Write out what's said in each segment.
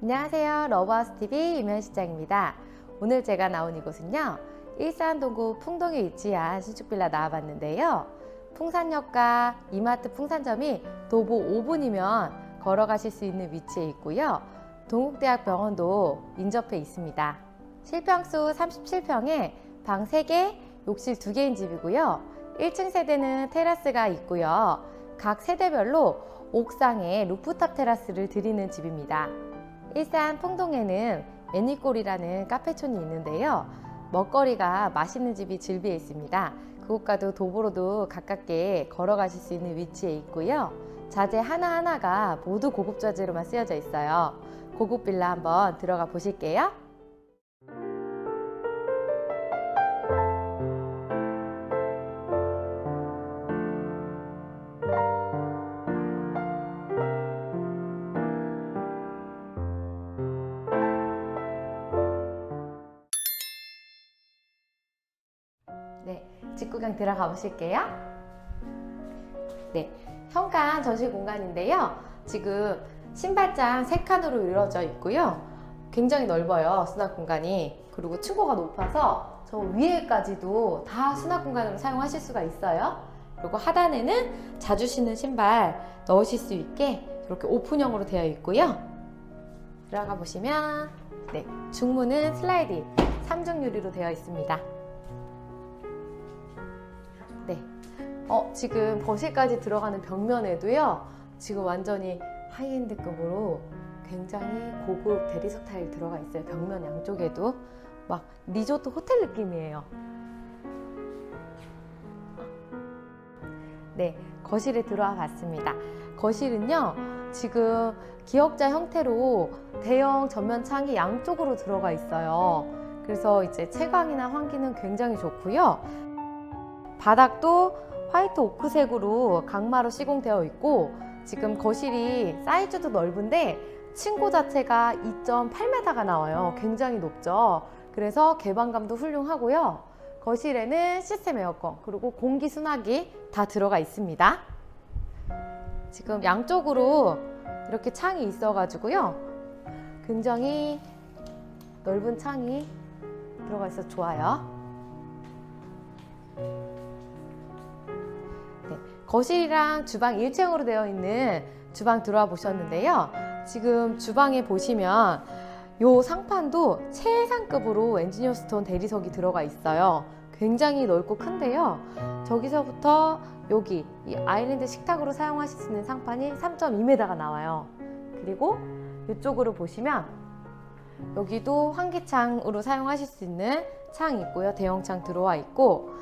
안녕하세요. 러브하우스TV 유면시장입니다. 오늘 제가 나온 이곳은요. 일산 동구 풍동에 위치한 신축빌라 나와봤는데요. 풍산역과 이마트 풍산점이 도보 5분이면 걸어가실 수 있는 위치에 있고요. 동국대학 병원도 인접해 있습니다. 실평수 37평에 방 3개, 욕실 2개인 집이고요. 1층 세대는 테라스가 있고요. 각 세대별로 옥상에 루프탑 테라스를 드리는 집입니다. 일산 풍동에는 매니골이라는 카페촌이 있는데요. 먹거리가 맛있는 집이 즐비해 있습니다. 그곳과도 도보로도 가깝게 걸어가실 수 있는 위치에 있고요. 자재 하나하나가 모두 고급 자재로만 쓰여져 있어요. 고급 빌라 한번 들어가 보실게요. 직구경 들어가 보실게요. 네, 현관 전시 공간인데요. 지금 신발장 3칸으로 이루어져 있고요. 굉장히 넓어요, 수납 공간이. 그리고 층고가 높아서 저 위에까지도 다 수납 공간으로 사용하실 수가 있어요. 그리고 하단에는 자주 신는 신발 넣으실 수 있게 이렇게 오픈형으로 되어 있고요. 들어가 보시면 네, 중문은 슬라이딩 3중 유리로 되어 있습니다. 네. 어, 지금 거실까지 들어가는 벽면에도요, 지금 완전히 하이엔드급으로 굉장히 고급 대리석 타일 들어가 있어요. 벽면 양쪽에도. 막 리조트 호텔 느낌이에요. 네, 거실에 들어와 봤습니다. 거실은요, 지금 기역자 형태로 대형 전면 창이 양쪽으로 들어가 있어요. 그래서 이제 채광이나 환기는 굉장히 좋고요. 바닥도 화이트 오크색으로 강마로 시공되어 있고 지금 거실이 사이즈도 넓은데 층고 자체가 2.8m가 나와요. 굉장히 높죠. 그래서 개방감도 훌륭하고요. 거실에는 시스템 에어컨 그리고 공기 순화기 다 들어가 있습니다. 지금 양쪽으로 이렇게 창이 있어가지고요. 굉장히 넓은 창이 들어가 있어 서 좋아요. 거실이랑 주방 1층으로 되어 있는 주방 들어와 보셨는데요. 지금 주방에 보시면 요 상판도 최상급으로 엔지니어 스톤 대리석이 들어가 있어요. 굉장히 넓고 큰데요. 저기서부터 여기 이 아일랜드 식탁으로 사용하실 수 있는 상판이 3.2m가 나와요. 그리고 이쪽으로 보시면 여기도 환기창으로 사용하실 수 있는 창이 있고요. 대형창 들어와 있고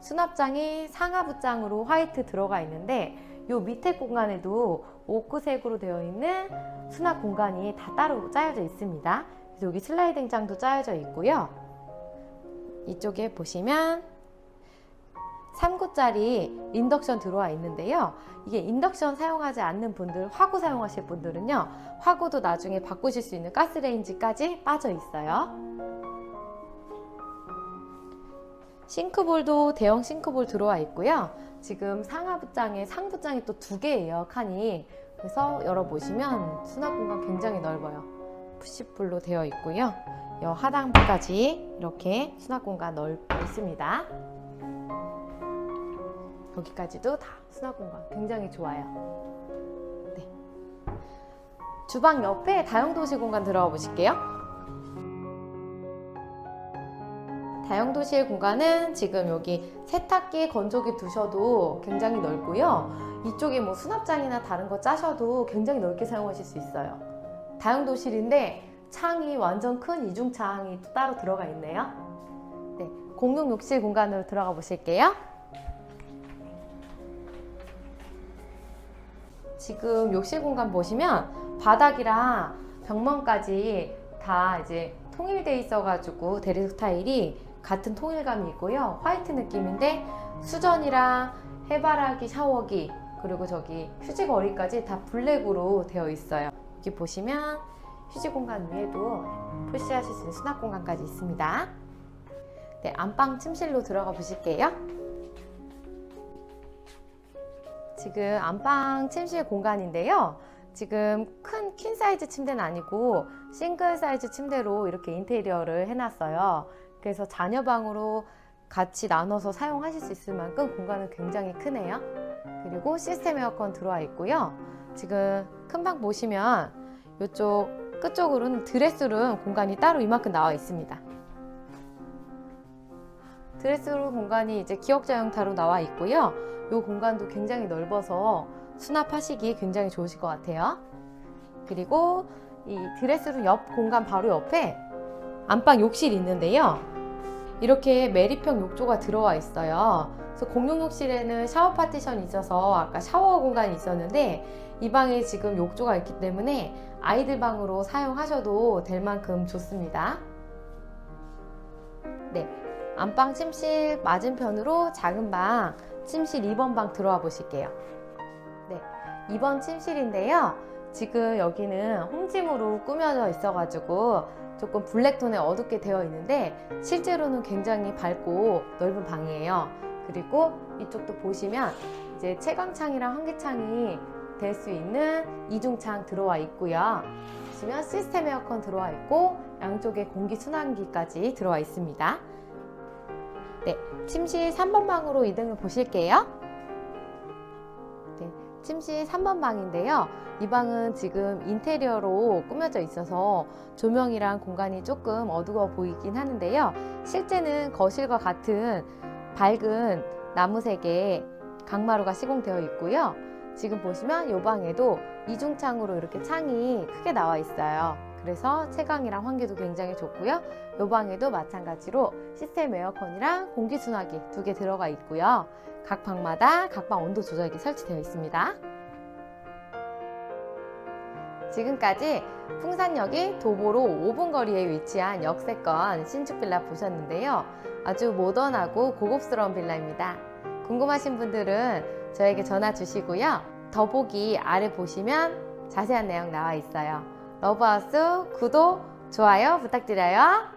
수납장이 상하부장으로 화이트 들어가 있는데 요 밑에 공간에도 오크색으로 되어 있는 수납 공간이 다 따로 짜여져 있습니다. 여기 슬라이딩 장도 짜여져 있고요. 이쪽에 보시면 3구짜리 인덕션 들어와 있는데요. 이게 인덕션 사용하지 않는 분들, 화구 사용하실 분들은요, 화구도 나중에 바꾸실 수 있는 가스레인지까지 빠져 있어요. 싱크볼도 대형 싱크볼 들어와 있고요. 지금 상하부장에 상부장이 또 두 개예요, 칸이. 그래서 열어보시면 수납 공간 굉장히 넓어요. 푸시풀로 되어 있고요. 여 하단부까지 이렇게 수납 공간 넓고 있습니다. 여기까지도 다 수납 공간 굉장히 좋아요. 네. 주방 옆에 다용도실 공간 들어가 보실게요. 다용도실 공간은 지금 여기 세탁기, 건조기 두셔도 굉장히 넓고요. 이쪽에 뭐 수납장이나 다른 거 짜셔도 굉장히 넓게 사용하실 수 있어요. 다용도실인데 창이 완전 큰 이중창이 또 따로 들어가 있네요. 네, 공용 욕실 공간으로 들어가 보실게요. 지금 욕실 공간 보시면 바닥이랑 벽면까지 다 이제 통일돼 있어가지고 대리석 타일이 같은 통일감이 있고요. 화이트 느낌인데 수전이랑 해바라기 샤워기 그리고 저기 휴지 거리까지 다 블랙으로 되어 있어요. 여기 보시면 휴지 공간 위에도 푸시하실 수 있는 수납 공간까지 있습니다. 네, 안방 침실로 들어가 보실게요. 지금 안방 침실 공간인데요. 지금 큰 퀸 사이즈 침대는 아니고 싱글 사이즈 침대로 이렇게 인테리어를 해놨어요. 그래서 자녀 방으로 같이 나눠서 사용하실 수 있을 만큼 공간은 굉장히 크네요. 그리고 시스템 에어컨 들어와 있고요. 지금 큰 방 보시면 이쪽 끝쪽으로는 드레스룸 공간이 따로 이만큼 나와 있습니다. 드레스룸 공간이 이제 기역자 형태로 나와 있고요. 이 공간도 굉장히 넓어서 수납하시기 굉장히 좋으실 것 같아요. 그리고 이 드레스룸 옆 공간 바로 옆에 안방 욕실이 있는데요. 이렇게 메리평 욕조가 들어와 있어요. 그래서 공용 욕실에는 샤워 파티션이 있어서 아까 샤워 공간이 있었는데 이 방에 지금 욕조가 있기 때문에 아이들 방으로 사용하셔도 될 만큼 좋습니다. 네. 안방 침실 맞은편으로 작은 방 침실 2번 방 들어와 보실게요. 네. 2번 침실인데요. 지금 여기는 홈짐으로 꾸며져 있어가지고 조금 블랙톤에 어둡게 되어 있는데 실제로는 굉장히 밝고 넓은 방이에요. 그리고 이쪽도 보시면 이제 채광창이랑 환기창이 될 수 있는 이중창 들어와 있고요. 보시면 시스템 에어컨 들어와 있고 양쪽에 공기 순환기까지 들어와 있습니다. 네, 침실 3번 방으로 이동해 보실게요. 네, 침실 3번 방인데요. 이 방은 지금 인테리어로 꾸며져 있어서 조명이랑 공간이 조금 어두워 보이긴 하는데요. 실제는 거실과 같은 밝은 나무색의 강마루가 시공되어 있고요. 지금 보시면 이 방에도 이중창으로 이렇게 창이 크게 나와 있어요. 그래서 채광이랑 환기도 굉장히 좋고요. 이 방에도 마찬가지로 시스템 에어컨이랑 공기순화기 두 개 들어가 있고요. 각 방마다 각 방 온도 조절기 설치되어 있습니다. 지금까지 풍산역이 도보로 5분 거리에 위치한 역세권 신축 빌라 보셨는데요. 아주 모던하고 고급스러운 빌라입니다. 궁금하신 분들은 저에게 전화 주시고요. 더보기 아래 보시면 자세한 내용 나와 있어요. 러브하우스 구독, 좋아요 부탁드려요.